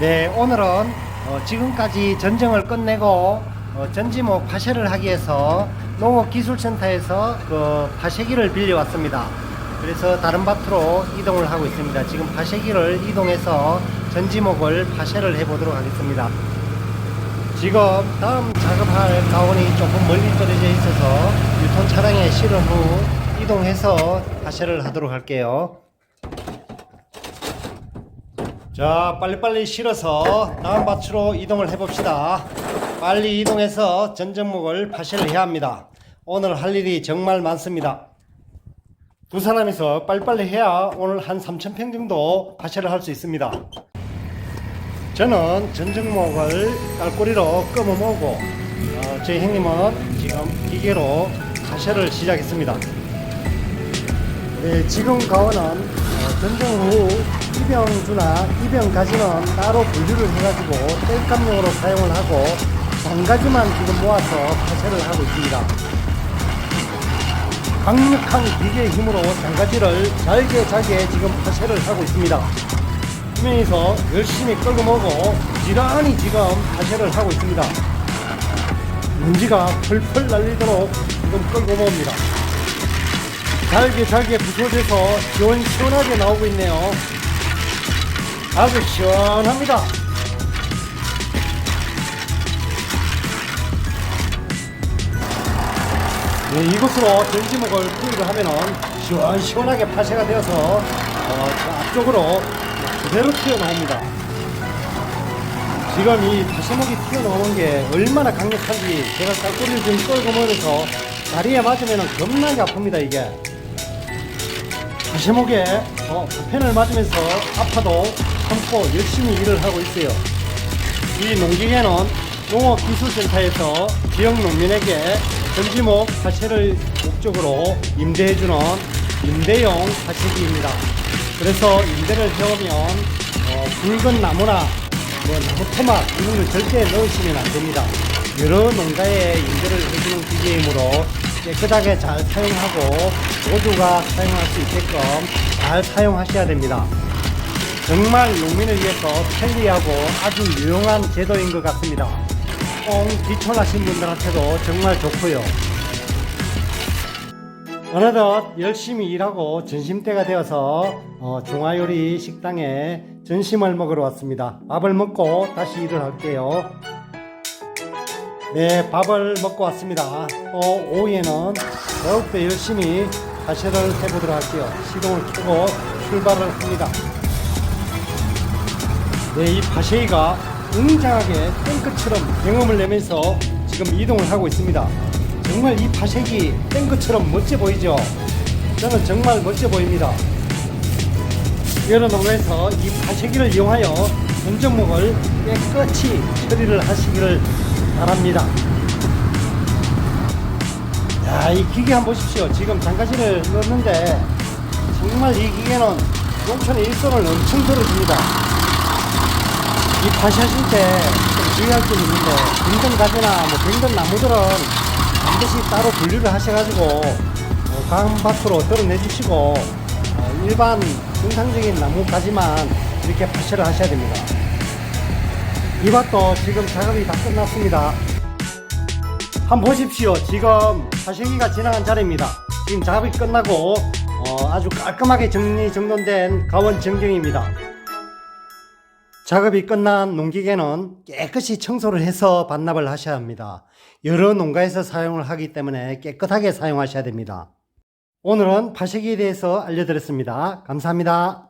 네, 오늘은 어, 지금까지 전정을 끝내고 어, 전지목 파쇄를 하기 위해서 농업기술센터에서 그 파쇄기를 빌려왔습니다. 그래서 다른 밭으로 이동을 하고 있습니다. 지금 파쇄기를 이동해서 전지목을 파쇄를 해보도록 하겠습니다. 지금 다음 작업할 가온이 조금 멀리 떨어져 있어서 유통 차량에 실은 후 이동해서 파쇄를 하도록 할게요. 자, 빨리빨리 실어서 다음 밭으로 이동을 해봅시다. 빨리 이동해서 전정목을 파쇄를 해야 합니다. 오늘 할 일이 정말 많습니다. 두 사람이서 빨리빨리 해야 오늘 한 3,000평 정도 파쇄를 할 수 있습니다. 저는 전정목을 딸꼬리로 끄어 모으고 어, 저희 형님은 지금 기계로 파쇄를 시작했습니다. 네, 지금 어, 전정 후 입영주나 입영가지는 따로 분류를 해가지고 뗄감용으로 사용을 하고 장가지만 지금 모아서 파쇄를 하고 있습니다. 강력한 기계의 힘으로 장가지를 잘게 잘게 지금 파쇄를 하고 있습니다. 화면에서 열심히 끌고 모으고 지란히 지금 파쇄를 하고 있습니다. 먼지가 펄펄 날리도록 지금 끌고 모읍니다. 잘게 잘게 부서져서 시원 시원하게 나오고 있네요. 아주 시원합니다. 네, 이곳으로 전지목을 투입을 하면은 시원시원하게 파쇄가 되어서 어, 저 앞쪽으로 그대로 튀어나옵니다. 지금 이 파쇄목이 튀어나오는 게 얼마나 강력한지 제가 쌀꼬리를 지금 끌고 모여서 다리에 맞으면 겁나게 아픕니다 이게 파쇄목에 어, 부펜을 맞으면서 아파도 참고 열심히 일을 하고 있어요 이 농기계는 농업기술센터에서 지역 농민에게 전지목 파쇄를 목적으로 임대해주는 임대용 파쇄기입니다. 그래서 임대를 해오면 어, 굵은 나무나 뭐 나무 토막 이런 걸 절대 넣으시면 안 됩니다. 여러 농가에 임대를 해주는 기계이므로 깨끗하게 잘 사용하고 모두가 사용할 수 있게끔 잘 사용하셔야 됩니다. 정말 농민을 위해서 편리하고 아주 유용한 제도인 것 같습니다. 꽁 귀촌하신 분들한테도 정말 좋고요. 어느덧 열심히 일하고 점심때가 되어서 어, 중화요리 식당에 점심을 먹으러 왔습니다. 밥을 먹고 다시 일을 할게요. 네, 밥을 먹고 왔습니다. 또 오후에는 더욱더 열심히 파쇄를 해보도록 할게요. 시동을 켜고 출발을 합니다. 네, 이 파쉐이가 웅장하게 탱크처럼 경험을 내면서 지금 이동을 하고 있습니다. 정말 이 파쉐기 탱크처럼 멋져 보이죠? 저는 정말 멋져 보입니다. 여러 농가에서 이 파쇄기를 이용하여 전정목을 깨끗이 처리를 하시기를 바랍니다. 야, 이 기계 한번 보십시오. 지금 장가지를 넣는데 정말 이 기계는 농촌의 일손을 엄청 들어줍니다. 이 파쇄하실 때좀 주의할 점이 있는데 빈든 가지나 뭐 빈든 나무들은 반드시 따로 분류를 하셔가지고 어, 강밭으로 드러내주시고 어, 일반 정상적인 나무 가지만 이렇게 파쇄를 하셔야 됩니다. 이 밭도 지금 작업이 다 끝났습니다. 한번 보십시오. 지금 파쇄기가 지나간 자리입니다. 지금 작업이 끝나고 어, 아주 깔끔하게 정리 정돈된 가원 전경입니다. 작업이 끝난 농기계는 깨끗이 청소를 해서 반납을 하셔야 합니다. 여러 농가에서 사용을 하기 때문에 깨끗하게 사용하셔야 됩니다. 오늘은 파쇄기에 대해서 알려드렸습니다. 감사합니다.